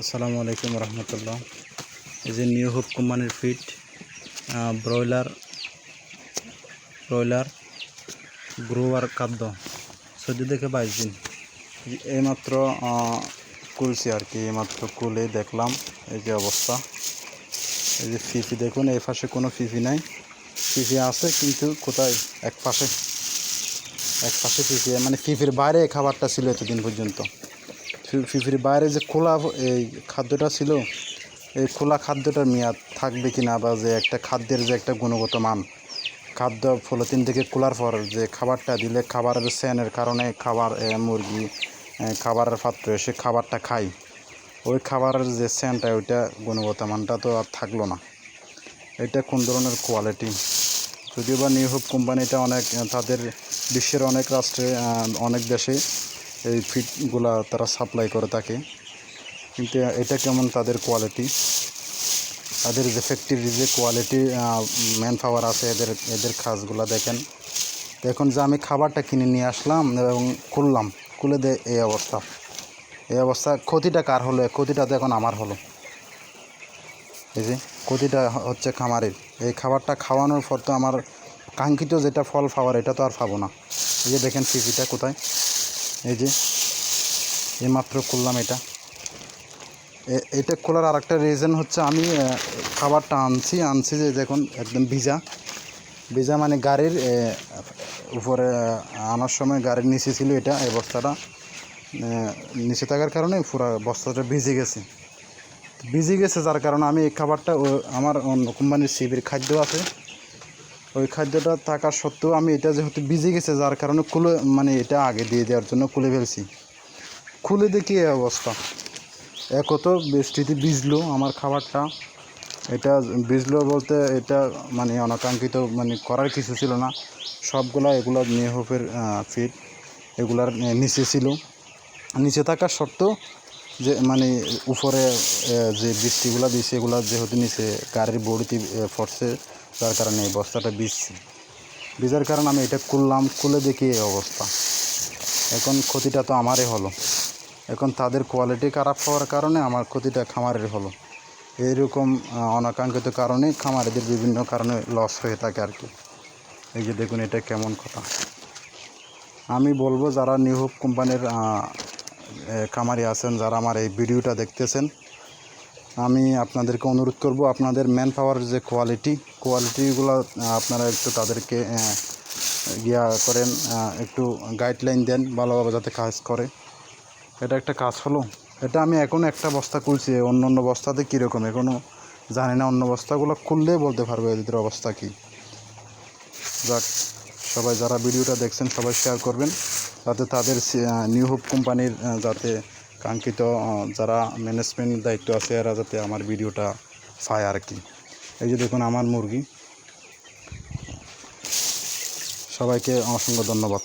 আসসালামু আলাইকুম রহমতুল্লাহ। এই যে নিউ হোপ কোম্পানির ফিট ব্রয়লার ব্রয়লার গ্রোয়ার খাদ্য। চোদ্দ থেকে বাইশ দিন। এইমাত্র কুলছি আর কি, এইমাত্র কুলে দেখলাম এই যে অবস্থা। এই যে ফিফি দেখুন, এই পাশে কোনো ফিফি নাই। ফিফি আছে, কিন্তু কোথায়? এক পাশে। এক পাশে ফিফি মানে ফিফির বাইরে খাবারটা ছিল এতদিন পর্যন্ত। ফিফির বাইরে যে খোলা এই খাদ্যটা ছিল, এই খোলা খাদ্যটার মেয়াদ থাকবে কি না বা যে একটা খাদ্যের যে একটা গুণগত মান, খাদ্য ফলতিন থেকে খোলার পর যে খাবারটা দিলে খাবারের স্যানের কারণে খাবার মুরগি খাবারের পাত্র এসে খাবারটা খাই ওই খাবারের যে সেন্টটা ওইটা গুণগত মানটা তো আর থাকল না। এটা কোন ধরনের কোয়ালিটি? যদিও বা নিউ হোপ কোম্পানিটা অনেক, তাদের বিশ্বের অনেক রাষ্ট্রে অনেক দেশে এই ফিটগুলা তারা সাপ্লাই করে থাকে কিন্তু এটা কেমন তাদের কোয়ালিটি তাদের যে ফ্যাক্টরির যে কোয়ালিটি ম্যান পাওয়ার আছে, এদের এদের কাজগুলো দেখেন। দেখুন যে আমি খাবারটা কিনে নিয়ে আসলাম এবং খুললাম, খুলে দে, এই অবস্থা। এই অবস্থা, ক্ষতিটা কার হলো? ক্ষতিটা তো এখন আমার হলো। এই যে, ক্ষতিটা হচ্ছে খামারের। এই খাবারটা খাওয়ানোর পর তো আমার কাঙ্ক্ষিত যেটা ফল পাওয়ার, এটা তো আর পাবো না। এই যে দেখেন ফিফিটা কোথায়। এই যে এইমাত্র খুললাম এটা। এটা খোলার আর একটা রিজন হচ্ছে আমি খাবারটা আনছি আনছি যে দেখুন, একদম ভিজা। ভিজা মানে গাড়ির উপরে আনার সময় গাড়ির নিচে ছিল এটা, এই বস্তাটা। নিচে থাকার কারণে পুরো বস্তাটা ভিজে গেছে। ভিজে গেছে যার কারণে আমি এই খাবারটা আমার অন্য কোম্পানির সিবির খাদ্য আছে। ওই খাদ্যটা থাকা সত্ত্বেও আমি এটা যেহেতু ভিজে গেছে, যার কারণে খুলে মানে এটা আগে দিয়ে দেওয়ার জন্য খুলে ফেলছি। খুলে দেখি এই অবস্থা। এক তো বৃষ্টিতে ভিজলো আমার খাবারটা। এটা ভিজলো বলতে এটা মানে অনাকাঙ্ক্ষিত মানে করার কিছু ছিল না। সবগুলা এগুলো নিহপের ফিট এগুলার নিচে ছিল। নিচে থাকা সত্ত্বেও যে মানে উপরে যে বৃষ্টিগুলো দিয়েছে এগুলো যেহেতু নিচে গাড়ির বড়িতে পড়ছে যার কারণে এই বস্তাটা ভিজছে। ভিজার কারণে আমি এটা খুললাম, খুলে দেখি এই অবস্থা। এখন ক্ষতিটা তো আমারই হলো। এখন তাদের কোয়ালিটি খারাপ হওয়ার কারণে আমার ক্ষতিটা খামারের হলো। এইরকম অনাকাঙ্ক্ষিত কারণে খামারিদের বিভিন্ন কারণে লস হয়ে থাকে আর কি। এই যে দেখুন, এটা কেমন কথা। আমি বলব, যারা নিউ কোম্পানির খামারি আছেন, যারা আমার এই ভিডিওটা দেখতেছেন আমি আপনাদেরকে অনুরোধ করব, আপনাদের ম্যান পাওয়ার যে কোয়ালিটি কোয়ালিটিগুলো আপনারা একটু তাদেরকে ইয়া করেন একটু গাইডলাইন দেন ভালোভাবে যাতে কাজ করে। এটা একটা কাজ হলো। এটা আমি এখনও একটা বস্তা খুলছি অন্য অন্য বস্তাতে কীরকম এখনও জানি না অন্য বস্তাগুলো খুললে বলতে পারব এদের অবস্থা কী। যাক, সবাই যারা ভিডিওটা দেখছেন সবাই শেয়ার করবেন, যাতে তাদের নিউ হোপ কোম্পানির যাতে কাঙ্ক্ষিত যারা ম্যানেজমেন্ট দায়িত্ব আছে, এরা যাতে আমার ভিডিওটা পায় আর কি এই যে দেখুন আমার মুরগি। সবাইকে অসংখ্য ধন্যবাদ।